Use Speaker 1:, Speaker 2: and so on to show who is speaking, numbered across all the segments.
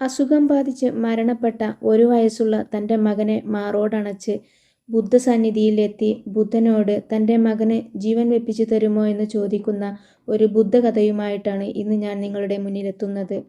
Speaker 1: അസുഖം ബാധിച്ച് മരണപ്പെട്ട ഒരു വയസ്സുള്ള തന്റെ മകനെ മാറോടണച്ച് ബുദ്ധസന്നിധിയിലെത്തി ബുദ്ധനോട് തന്റെ മകന് ജീവൻ വെപ്പിച്ചു തരുമോ എന്ന് ചോദിക്കുന്ന ഒരു ബുദ്ധകഥയുമായിട്ടാണ് ഇന്ന് ഞാൻ നിങ്ങളുടെ മുന്നിലെത്തുന്നത്.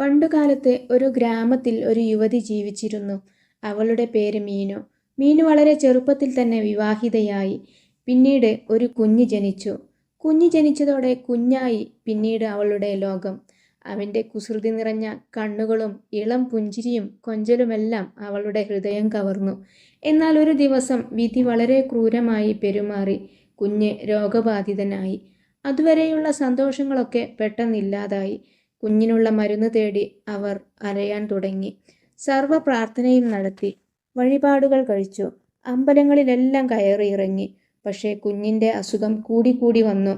Speaker 1: പണ്ടുകാലത്ത് ഒരു ഗ്രാമത്തിൽ ഒരു യുവതി ജീവിച്ചിരുന്നു. അവളുടെ പേര് മീനു. മീനു വളരെ ചെറുപ്പത്തിൽ തന്നെ വിവാഹിതയായി. പിന്നീട് ഒരു കുഞ്ഞ് ജനിച്ചു. കുഞ്ഞ് ജനിച്ചതോടെ കുഞ്ഞായി പിന്നീട് അവളുടെ ലോകം. അവന്റെ കുസൃതി നിറഞ്ഞ കണ്ണുകളും ഇളം പുഞ്ചിരിയും കൊഞ്ചലുമെല്ലാം അവളുടെ ഹൃദയം കവർന്നു. എന്നാൽ ഒരു ദിവസം വിധി വളരെ ക്രൂരമായി പെരുമാറി കുഞ്ഞ് രോഗബാധിതനായി. അതുവരെയുള്ള സന്തോഷങ്ങളൊക്കെ പെട്ടെന്നില്ലാതായി. കുഞ്ഞിനുള്ള മരുന്ന് തേടി അവർ അലയാൻ തുടങ്ങി. സർവ പ്രാർത്ഥനയും നടത്തി. വഴിപാടുകൾ കഴിച്ചു. അമ്പലങ്ങളിലെല്ലാം കയറി ഇറങ്ങി. പക്ഷേ കുഞ്ഞിന്റെ അസുഖം കൂടിക്കൂടി വന്നു.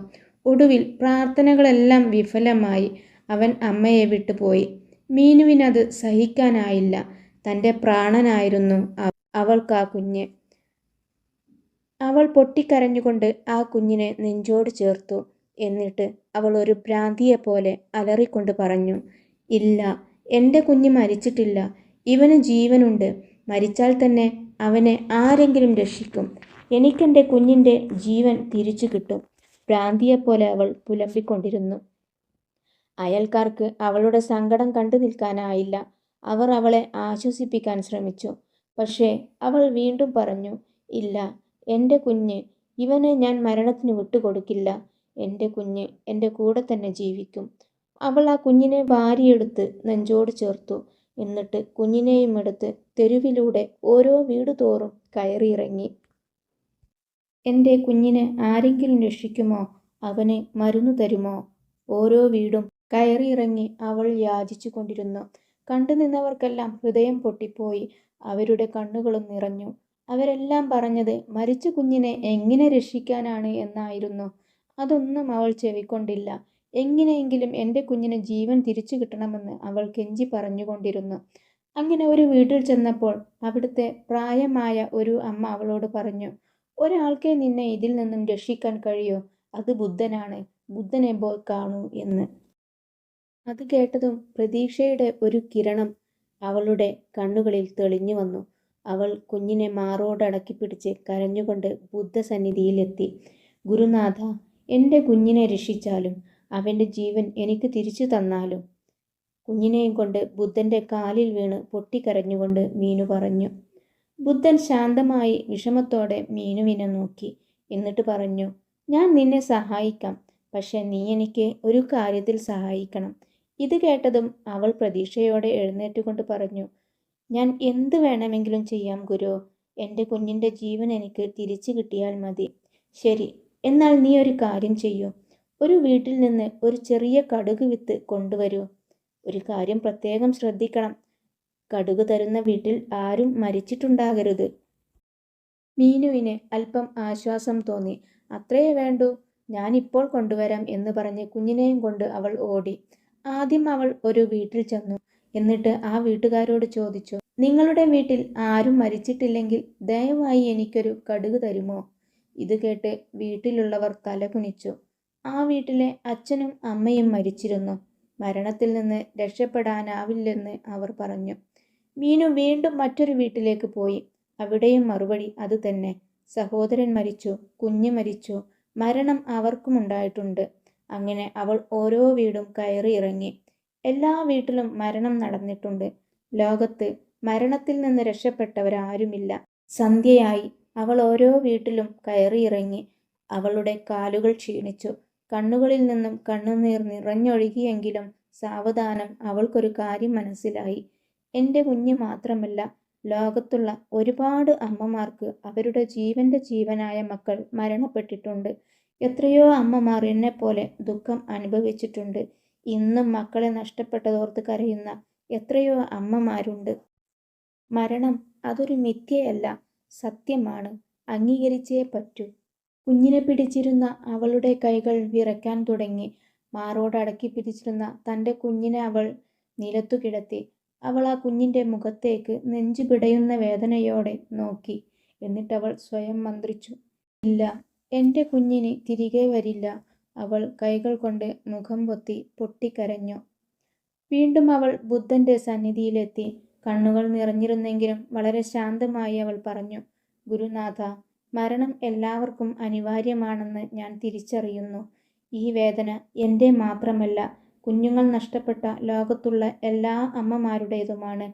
Speaker 1: ഒടുവിൽ പ്രാർത്ഥനകളെല്ലാം വിഫലമായി. അവൻ അമ്മയെ വിട്ടുപോയി മീനുവിനത് സഹിക്കാനായില്ല. തന്റെ പ്രാണനായിരുന്നു അവൾക്ക് ആ കുഞ്ഞ്. അവൾ പൊട്ടിക്കരഞ്ഞുകൊണ്ട് ആ കുഞ്ഞിനെ നെഞ്ചോട് ചേർത്തു. എന്നിട്ട് അവൾ ഒരു ഭ്രാന്തിയെ പോലെ അലറിക്കൊണ്ട് പറഞ്ഞു ഇല്ല എന്റെ കുഞ്ഞ് മരിച്ചിട്ടില്ല. ഇവന് ജീവനുണ്ട്. മരിച്ചാൽ തന്നെ അവനെ ആരെങ്കിലും രക്ഷിക്കും. എനിക്കെന്റെ കുഞ്ഞിന്റെ ജീവൻ തിരിച്ചു കിട്ടും. ഭ്രാന്തിയെപ്പോലെ അവൾ പുലമ്പിക്കൊണ്ടിരുന്നു. അയൽക്കാർക്ക് അവളുടെ സങ്കടം കണ്ടു നിൽക്കാനായില്ല. അവർ അവളെ ആശ്വസിപ്പിക്കാൻ ശ്രമിച്ചു. പക്ഷേ അവൾ വീണ്ടും പറഞ്ഞു ഇല്ല എന്റെ കുഞ്ഞ് ഇവനെ ഞാൻ മരണത്തിന് വിട്ടുകൊടുക്കില്ല. എന്റെ കുഞ്ഞ് എന്റെ കൂടെ തന്നെ ജീവിക്കും അവൾ ആ കുഞ്ഞിനെ വാരിയെടുത്ത് നെഞ്ചോട് ചേർത്തു. എന്നിട്ട് കുഞ്ഞിനെയും എടുത്ത് തെരുവിലൂടെ ഓരോ വീട് തോറും കയറിയിറങ്ങി. എന്റെ കുഞ്ഞിനെ ആരെങ്കിലും രക്ഷിക്കുമോ? അവനെ മരുന്ന് തരുമോ ഓരോ വീടും കയറിയിറങ്ങി അവൾ യാചിച്ചു കൊണ്ടിരുന്നു. കണ്ടു നിന്നവർക്കെല്ലാം ഹൃദയം പൊട്ടിപ്പോയി. അവരുടെ കണ്ണുകളും നിറഞ്ഞു. അവരെല്ലാം പറഞ്ഞത് മരിച്ച കുഞ്ഞിനെ എങ്ങനെ രക്ഷിക്കാനാണ് എന്നായിരുന്നു. അതൊന്നും അവൾ ചെവിക്കൊണ്ടില്ല. എങ്ങനെയെങ്കിലും എന്റെ കുഞ്ഞിന് ജീവൻ തിരിച്ചു കിട്ടണമെന്ന് അവൾ കെഞ്ചി പറഞ്ഞുകൊണ്ടിരുന്നു. അങ്ങനെ ഒരു വീട്ടിൽ ചെന്നപ്പോൾ അവിടുത്തെ പ്രായമായ ഒരു അമ്മ അവളോട് പറഞ്ഞു ഒരാൾക്കേ നിന്നെ ഇതിൽ നിന്നും രക്ഷിക്കാൻ കഴിയോ. അത് ബുദ്ധനാണ്. ബുദ്ധനെ പോയി കാണൂ എന്ന്. അത് കേട്ടതും പ്രതീക്ഷയുടെ ഒരു കിരണം അവളുടെ കണ്ണുകളിൽ തെളിഞ്ഞു വന്നു. അവൾ കുഞ്ഞിനെ മാറോടടക്കി പിടിച്ച് കരഞ്ഞുകൊണ്ട് ബുദ്ധസന്നിധിയിലെത്തി. ഗുരുനാഥ എന്റെ കുഞ്ഞിനെ രക്ഷിച്ചാലും അവന്റെ ജീവൻ എനിക്ക് തിരിച്ചു തന്നാലും? കുഞ്ഞിനെയും കൊണ്ട് ബുദ്ധന്റെ കാലിൽ വീണ് പൊട്ടിക്കരഞ്ഞുകൊണ്ട് മീനു പറഞ്ഞു. ബുദ്ധൻ ശാന്തമായി വിഷമത്തോടെ മീനുവിനെ നോക്കി. എന്നിട്ട് പറഞ്ഞു ഞാൻ നിന്നെ സഹായിക്കാം. പക്ഷെ നീ എനിക്ക് ഒരു കാര്യത്തിൽ സഹായിക്കണം. ഇത് കേട്ടതും അവൾ പ്രതീക്ഷയോടെ എഴുന്നേറ്റുകൊണ്ട് പറഞ്ഞു ഞാൻ എന്ത് വേണമെങ്കിലും ചെയ്യാം ഗുരു. എന്റെ കുഞ്ഞിന്റെ ജീവൻ എനിക്ക് തിരിച്ചു കിട്ടിയാൽ മതി. ശരി എന്നാൽ നീ ഒരു കാര്യം ചെയ്യൂ. ഒരു വീട്ടിൽ നിന്ന് ഒരു ചെറിയ കടുക് വിത്ത് കൊണ്ടുവരൂ. ഒരു കാര്യം പ്രത്യേകം ശ്രദ്ധിക്കണം. കടുക് തരുന്ന വീട്ടിൽ ആരും മരിച്ചിട്ടുണ്ടാകരുത്. മീനുവിന് അല്പം ആശ്വാസം തോന്നി. അത്രയേ വേണ്ടൂ. ഞാനിപ്പോൾ കൊണ്ടുവരാം എന്ന് പറഞ്ഞ് കുഞ്ഞിനെയും കൊണ്ട് അവൾ ഓടി. ആദ്യം അവൾ ഒരു വീട്ടിൽ ചെന്നു. എന്നിട്ട് ആ വീട്ടുകാരോട് ചോദിച്ചു നിങ്ങളുടെ വീട്ടിൽ ആരും മരിച്ചിട്ടില്ലെങ്കിൽ ദയവായി എനിക്കൊരു കടുക് തരുമോ? ഇത് കേട്ട് വീട്ടിലുള്ളവർ തലകുനിച്ചു ആ വീട്ടിലെ അച്ഛനും അമ്മയും മരിച്ചിരുന്നു. മരണത്തിൽ നിന്ന് രക്ഷപ്പെടാനാവില്ലെന്ന് അവർ പറഞ്ഞു. മീനു വീണ്ടും മറ്റൊരു വീട്ടിലേക്ക് പോയി. അവിടെയും മറുപടി അത് തന്നെ. സഹോദരൻ മരിച്ചു കുഞ്ഞ് മരിച്ചു. മരണം അവർക്കും ഉണ്ടായിട്ടുണ്ട് അങ്ങനെ അവൾ ഓരോ വീടും കയറി ഇറങ്ങി. എല്ലാ വീട്ടിലും മരണം നടന്നിട്ടുണ്ട്. ലോകത്ത് മരണത്തിൽ നിന്ന് രക്ഷപ്പെട്ടവരാരുമില്ല. സന്ധ്യയായി അവൾ ഓരോ വീട്ടിലും കയറിയിറങ്ങി അവളുടെ കാലുകൾ ക്ഷീണിച്ചു. കണ്ണുകളിൽ നിന്നും കണ്ണുനീർ നിറഞ്ഞൊഴുകിയെങ്കിലും സാവധാനം അവൾക്കൊരു കാര്യം മനസ്സിലായി. എന്റെ കുഞ്ഞ് മാത്രമല്ല ലോകത്തുള്ള ഒരുപാട് അമ്മമാർക്ക് അവരുടെ ജീവന്റെ ജീവനായ മക്കൾ മരണപ്പെട്ടിട്ടുണ്ട്. എത്രയോ അമ്മമാർ എന്നെപ്പോലെ ദുഃഖം അനുഭവിച്ചിട്ടുണ്ട്. ഇന്നും മക്കളെ നഷ്ടപ്പെട്ടതോർത്ത് കരയുന്ന എത്രയോ അമ്മമാരുണ്ട്. മരണം അതൊരു മിഥ്യയല്ല സത്യമാണ്. അംഗീകരിച്ചേ പറ്റൂ. കുഞ്ഞിനെ പിടിച്ചിരുന്ന അവളുടെ കൈകൾ വിറയ്ക്കാൻ തുടങ്ങി. മാറോടടക്കി പിടിച്ചിരുന്ന തന്റെ കുഞ്ഞിനെ അവൾ നിലത്തു കിടത്തി. അവൾ ആ കുഞ്ഞിന്റെ മുഖത്തേക്ക് നെഞ്ചു പിടയുന്ന വേദനയോടെ നോക്കി. എന്നിട്ടവൾ സ്വയം മന്ത്രിച്ചു ഇല്ല എന്റെ കുഞ്ഞിന് തിരികെ വരില്ല. അവൾ കൈകൾ കൊണ്ട് മുഖം പൊത്തി പൊട്ടിക്കരഞ്ഞു. വീണ്ടും അവൾ ബുദ്ധന്റെ സന്നിധിയിലെത്തി. കണ്ണുകൾ നിറഞ്ഞിരുന്നെങ്കിലും വളരെ ശാന്തമായി അവൾ പറഞ്ഞു ഗുരുനാഥ മരണം എല്ലാവർക്കും അനിവാര്യമാണെന്ന് ഞാൻ തിരിച്ചറിയുന്നു. ഈ വേദന എന്റെ മാത്രമല്ല കുഞ്ഞുങ്ങൾ നഷ്ടപ്പെട്ട ലോകത്തുള്ള എല്ലാ അമ്മമാരുടേതുമാണ്.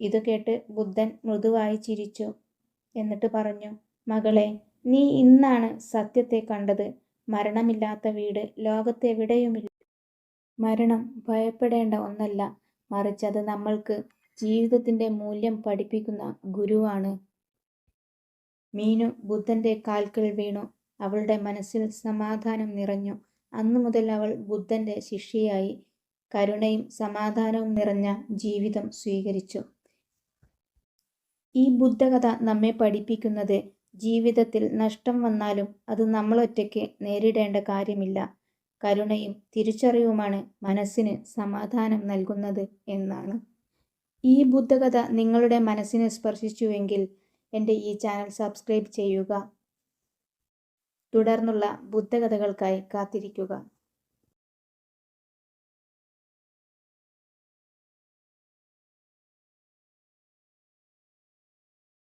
Speaker 1: ഇത് കേട്ട് ബുദ്ധൻ മൃദുവായി ചിരിച്ചു. എന്നിട്ട് പറഞ്ഞു മകളെ നീ ഇന്നാണ് സത്യത്തെ കണ്ടത്. മരണമില്ലാത്ത വീട് ലോകത്തെവിടെയുമില്ല. മരണം ഭയപ്പെടേണ്ട ഒന്നല്ല. മറിച്ച് അത് നമ്മൾക്ക് ജീവിതത്തിന്റെ മൂല്യം പഠിപ്പിക്കുന്ന ഗുരുവാണ്. മീനു ബുദ്ധന്റെ കാൽക്കൽ വീണു. അവളുടെ മനസ്സിൽ സമാധാനം നിറഞ്ഞു. അന്നു മുതൽ അവൾ ബുദ്ധന്റെ ശിഷ്യയായി കരുണയും സമാധാനവും നിറഞ്ഞ ജീവിതം സ്വീകരിച്ചു. ഈ ബുദ്ധകഥ നമ്മെ പഠിപ്പിക്കുന്നത് ജീവിതത്തിൽ നഷ്ടം വന്നാലും അത് നമ്മളൊറ്റയ്ക്ക് നേരിടേണ്ട കാര്യമില്ല. കരുണയും തിരിച്ചറിവുമാണ് മനസ്സിന് സമാധാനം നൽകുന്നത് എന്നാണ്. ഈ ബുദ്ധകഥ നിങ്ങളുടെ മനസ്സിനെ സ്പർശിച്ചുവെങ്കിൽ എന്റെ ഈ ചാനൽ സബ്സ്ക്രൈബ് ചെയ്യുക. തുടർന്നുള്ള ബുദ്ധകഥകൾക്കായി കാത്തിരിക്കുക.